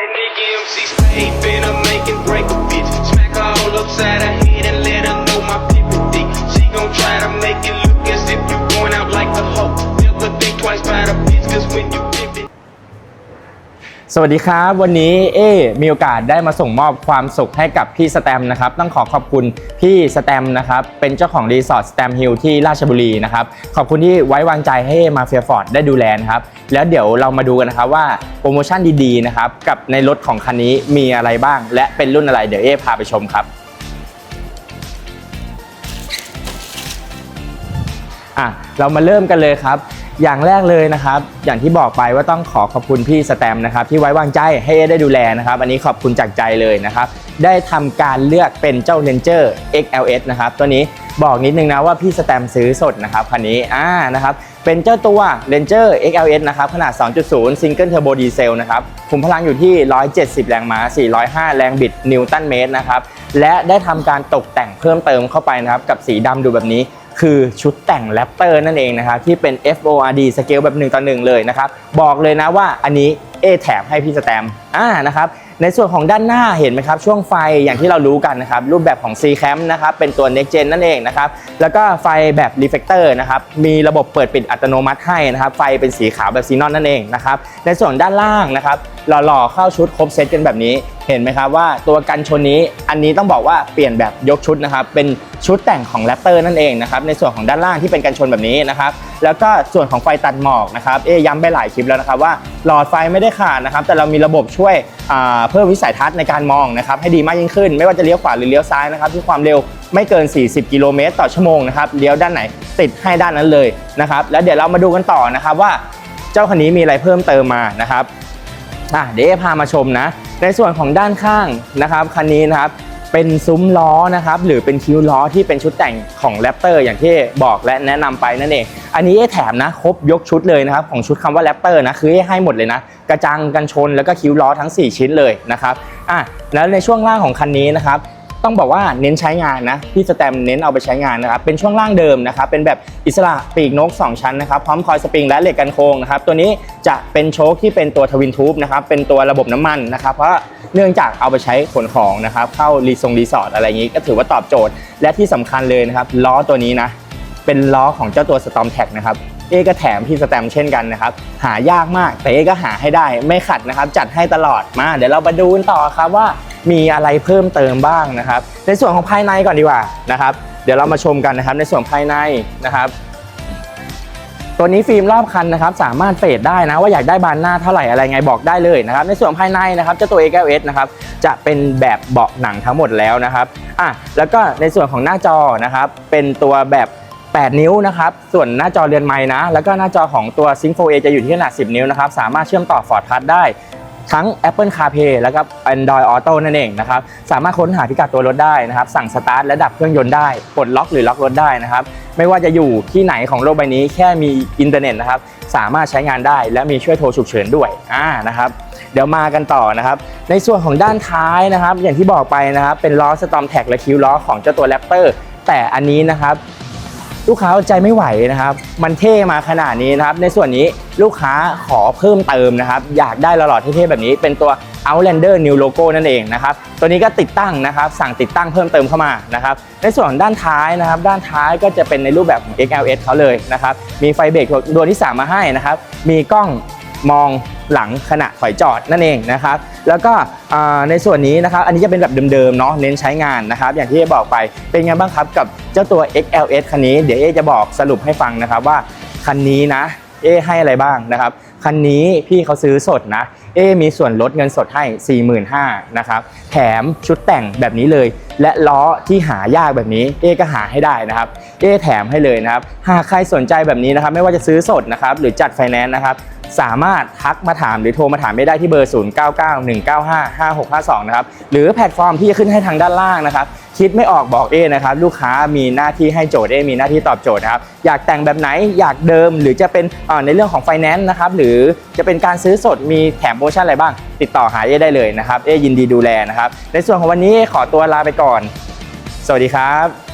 That nigga MC Spade finna make and break a bitch. Smack her all upside her head and let her know my people dick. She gon' try to make it look as if you going out like a hoe. Never think twice about a bitch, cause when you. สวัสดีครับ วันนี้เอมีโอกาสได้มาส่งมอบความสุขให้กับพี่สแตมนะครับต้องขอขอบคุณพี่สแตมนะครับเป็นเจ้าของรีสอร์ทสแตมฮิลที่ราชบุรีนะครับขอบคุณที่ไว้วางใจให้มาเฟียฟอร์ดได้ดูแลนะครับแล้วเดี๋ยวเรามาดูกันนะครับว่าโปรโมชั่นดีๆนะครับกับในรถของคันนี้มีอะไรบ้าง และเป็นรุ่นอะไรเดี๋ยวเอพาไปชมครับอะเรามาเริ่มกันเลยครับ อย่างแรกเลยนะครับ อย่างที่บอกไปว่าต้องขอขอบคุณพี่สแตมนะครับที่ไว้วางใจให้ได้ดูแลนะครับ อันนี้ขอบคุณจากใจเลยนะครับ ได้ทำการเลือกเป็นเจ้า Ranger XLS นะครับตัวนี้บอกนิดนึงนะว่าพี่สแตมซื้อสดนะครับคันนี้อ่านะครับเป็นเจ้าตัว Ranger XLS นะครับขนาด 2.0 Single Turbo Diesel นะครับคุมพลังอยู่ที่ 170 แรงม้า 405 แรงบิดนิวตันเมตรนะครับและได้ทำการตกแต่งเพิ่มเติมเข้าไปนะครับกับสีดำดูแบบนี้ คือชุดแต่งแรปเตอร์นั่นเองนะครับที่เป็น FORD สเกลแบบ1ต่อ1เลยนะครับบอกเลยนะว่าอันนี้ เอแถมให้พี่สแตมอ่านะครับในส่วนของด้านหน้าเห็นไหมครับ ช่วงไฟอย่างที่เรารู้กันนะครับรูปแบบของ C Cam นะครับเป็นตัว Next Gen นั่นเองนะครับแล้วก็ไฟแบบ Reflector นะครับมีระบบเปิดปิดอัตโนมัติให้นะครับไฟเป็นสีขาวแบบซีนอนนั่นเองนะครับในส่วนด้านล่างนะครับหล่อๆเข้าชุดครบเซตกันแบบนี้เห็นไหมครับว่าตัวกันชนนี้อันนี้ต้องบอกว่าเปลี่ยนแบบยกชุดนะครับเป็นชุดแต่งของแรปเตอร์นั่นเองนะครับในส่วนของด้านล่างที่เป็นกันชนแบบนี้นะครับแล้วก็ส่วนของไฟตัดหมอกนะครับเอ๊ย้ำไปหลายคลิปแล้วนะครับว่า หลอดไฟไม่ได้ขาดนะครับ แต่เรามีระบบช่วยเพิ่มวิสัยทัศน์ในการมองนะครับให้ดีมากยิ่งขึ้น ไม่ว่าจะเลี้ยวขวาหรือเลี้ยวซ้ายนะครับที่ความเร็วไม่เกิน 40 กิโลเมตรต่อชั่วโมงนะครับเลี้ยวด้านไหนติดให้ด้านนั้นเลยนะครับแล้วเดี๋ยวเรามาดูกันต่อนะครับว่าเจ้าคันนี้มีอะไรเพิ่มเติมมานะครับอะเดี๋ยวพามาชมนะ ในส่วนของด้านข้างนะครับคันนี้นะครับ เป็นซุ้มล้อนะครับหรือเป็นคิ้วล้อที่เป็นชุดแต่งของแรปเตอร์อย่างที่บอกและแนะนำไปนั่นเอง อันนี้เอ๊แถมนะครบยกชุดเลยนะครับของชุดคำว่าแรปเตอร์นะคือให้หมดเลยนะกระจังกันชนแล้วก็คิ้วล้อทั้ง 4 ชิ้นเลยนะครับอะแล้วในช่วงล่างของคันนี้นะครับ ต้องบอกว่าเน้นใช้งานนะพี่สแตมเน้นเอาไปใช้งานนะครับเป็นช่วงล่างเดิมนะครับเป็นแบบอิสระปีกนก 2 ชั้นนะครับพร้อมคอยสปริงและเหล็กกันโค้งนะครับตัวนี้จะเป็นโชคที่เป็นตัวทวินทูบนะครับเป็นตัวระบบน้ำมันนะครับเพราะเนื่องจากเอาไปใช้ขนของนะครับเข้ารีทรงรีสอร์ทอะไรอย่างนี้ ก็ถือว่าตอบโจทย์ และที่สำคัญเลยนะครับล้อตัวนี้นะเป็นล้อของเจ้าตัว Storm t a g นะครับเอก็แถมพี่สแตมเช่นกันนะครับ หายากมากแต่เอก็หาให้ได้ไม่ขัดนะครับ จัดให้ตลอดมา เดี๋ยวเรามาดูกันต่อครับว่า มีอะไรเพิ่มเติมบ้างนะครับ ในส่วนของภายในก่อนดีกว่านะครับ เดี๋ยวเรามาชมกันนะครับในส่วนภายในนะครับ ตัวนี้ฟิล์มรอบคันนะครับ สามารถเฟดได้นะว่าอยากได้บานหน้าเท่าไหร่อะไรไงบอกได้เลยนะครับ ในส่วนภายในนะครับเจ้าตัว XLS นะครับจะเป็นแบบเบาะหนังทั้งหมดแล้วนะครับอะแล้วก็ในส่วนของหน้าจอนะครับ เป็นตัวแบบ8 นิ้วนะครับ ส่วนหน้าจอเรือนไม้นะ แล้วก็หน้าจอของตัว Sync 4A จะอยู่ที่ขนาด 10 นิ้วนะครับ สามารถเชื่อมต่อ Ford Pass ได้ ทั้ง Apple CarPlay แล้วก็ Android Auto นั่นเองนะครับสามารถค้นหาพิกัดตัวรถได้นะครับสั่งสตาร์ทและดับเครื่องยนต์ได้ปลดล็อกหรือล็อกรถได้นะครับไม่ว่าจะอยู่ที่ไหนของโลกใบนี้แค่มีอินเทอร์เน็ตนะครับสามารถใช้งานได้และมีช่วยโทรฉุกเฉินด้วยอ่านะครับเดี๋ยวมากันต่อนะครับ ในส่วนของด้านท้ายนะครับ อย่างที่บอกไปนะครับ เป็นล้อ Storm t a g และคิ้วล้อของเจ้าตัว Raptor แต่อันนี้นะครับ ลูกค้าใจไม่ไหวนะครับ มันเท่มาขนาดนี้นะครับ ในส่วนนี้ลูกค้าขอเพิ่มเติมนะครับ อยากได้หลอดเท่ๆแบบนี้ เป็นตัว Outlander New Logo นั่นเองนะครับ ตัวนี้ก็ติดตั้งนะครับ สั่งติดตั้งเพิ่มเติมเข้ามานะครับ ในส่วนด้านท้ายนะครับ ด้านท้ายก็จะเป็นในรูปแบบของ XLS เขาเลยนะครับ มีไฟเบรกดวงที่ 3 มาให้นะครับ มีกล้อง มองหลังขณะถอยจอดนั่นเองนะครับ แล้วก็ในส่วนนี้นะครับ อันนี้จะเป็นแบบเดิมๆเนาะเน้นใช้งานนะครับ อย่างที่บอกไปเป็นไงบ้างครับกับเจ้าตัว XLS คันนี้เดี๋ยวเอจะบอกสรุปให้ฟังนะครับว่าคันนี้นะเอให้อะไรบ้างนะครับ คันนี้พี่เขาซื้อสดนะ เอมีส่วนลดเงินสดให้ 45,000นะครับ แถมชุดแต่งแบบนี้เลย และล้อที่หายากแบบนี้ เอก็หาให้ได้นะครับ เอแถมให้เลยนะครับ หากใครสนใจแบบนี้นะครับ ไม่ว่าจะซื้อสดนะครับ หรือจัดไฟแนนซ์นะครับ สามารถทักมาถามหรือโทรมาถามไม่ได้ที่เบอร์ 0991955652 นะครับ หรือแพลตฟอร์มที่จะขึ้นให้ทางด้านล่างนะครับ คิดไม่ออกบอกเอนะครับลูกค้ามีหน้าที่ให้โจทย์เอมีหน้าที่ตอบโจทย์นะครับอยากแต่งแบบไหนอยากเดิมหรือจะเป็นในเรื่องของไฟแนนซ์นะครับหรือจะเป็นการซื้อสดมีแถมโปรโมชั่นอะไรบ้าง ติดต่อหาเอได้เลยนะครับเอยินดีดูแลนะครับในส่วนของวันนี้ขอตัวลาไปก่อน สวัสดีครับ